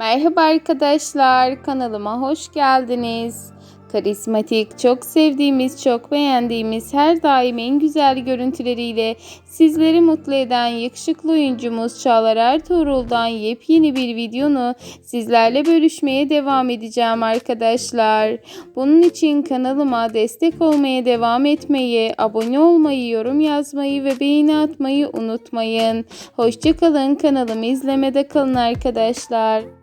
Merhaba arkadaşlar, kanalıma hoş geldiniz. Karizmatik, çok sevdiğimiz, çok beğendiğimiz, her daim en güzel görüntüleriyle sizleri mutlu eden yakışıklı oyuncumuz Çağlar Ertuğrul'dan yepyeni bir videonu sizlerle bölüşmeye devam edeceğim arkadaşlar. Bunun için kanalıma destek olmaya devam etmeyi, abone olmayı, yorum yazmayı ve beğeni atmayı unutmayın. Hoşçakalın, kanalımı izlemede kalın arkadaşlar.